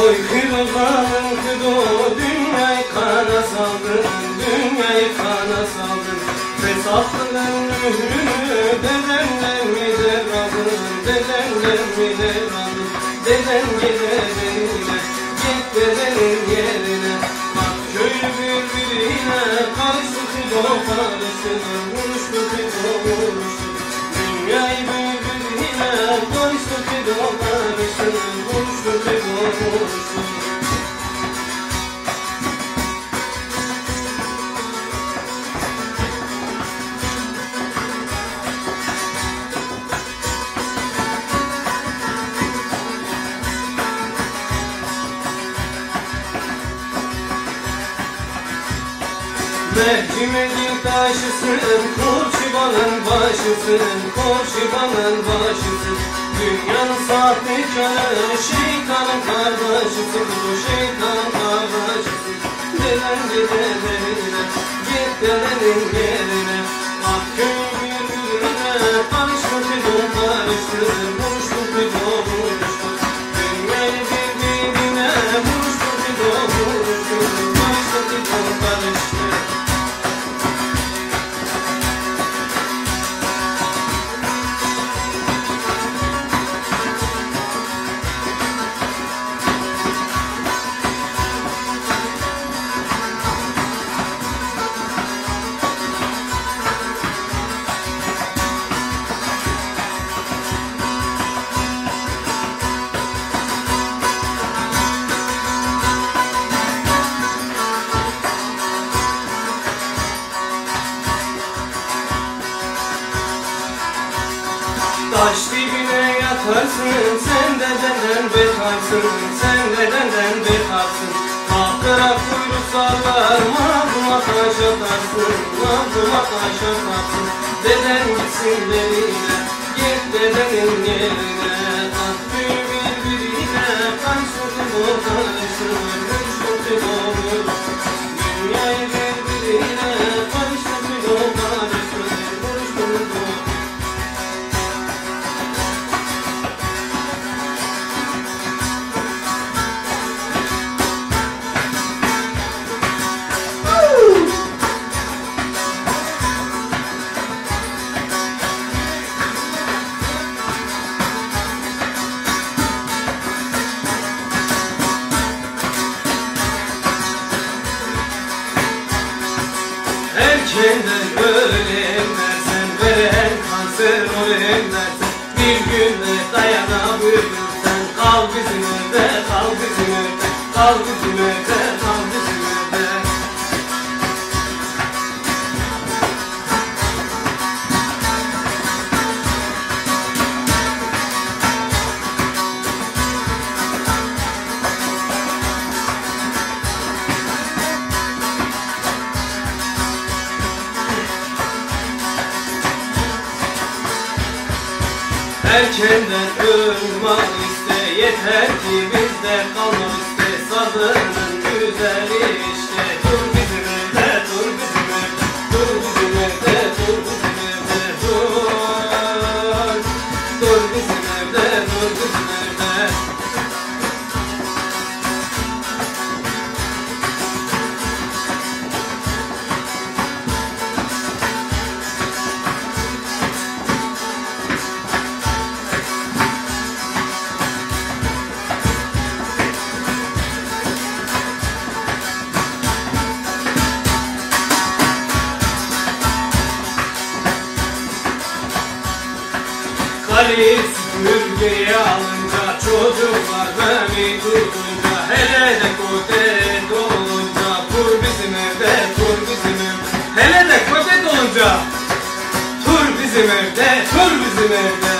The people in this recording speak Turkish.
Oy kırılmanın kıdo dünyayı kana saldın Dünyayı kana saldın Fesatlığın mührünü dedenler mi devradın Dedenler mi devradın Deden gidelerine Git dedenin yerine. Bak köylü birbirine Karşı kıdo Mercimeğin taşısın, kurşibanın başısın, kurşibanın başısın Dünyanın sahtekarı, şeytanın kardeşisin, şeytanın kardeşisin Deden gidelerine, git dedenin yerine Taş dibine yatarsın sen dedenden bekarsın Sen dedenden bekarsın Kalkıra kuyruk sallar mazluma taş atarsın Mazluma taş atarsın. Deden gitsin derine Git dedenin yerine Kalk birbirine Erkenden ölüm dersen Veren kanser olayım dersen Bir güne dayanabilirsen Kal bizim evde, kal bizim evde Kal bizim evde, Erkenden ölmek iste Yeter ki bizde kalmak iste. Sadının güzeli işte. Dur bizim evde, dur bizim evde Dur bizim evde, dur bizim evde Dur. Dur bizim Ali süpürgeyi alınca Çocuklar beni duyunca Hele de kote dolunca Tur bizim evde, tur bizim evde Hele de kote dolunca Tur bizim evde, tur bizim evde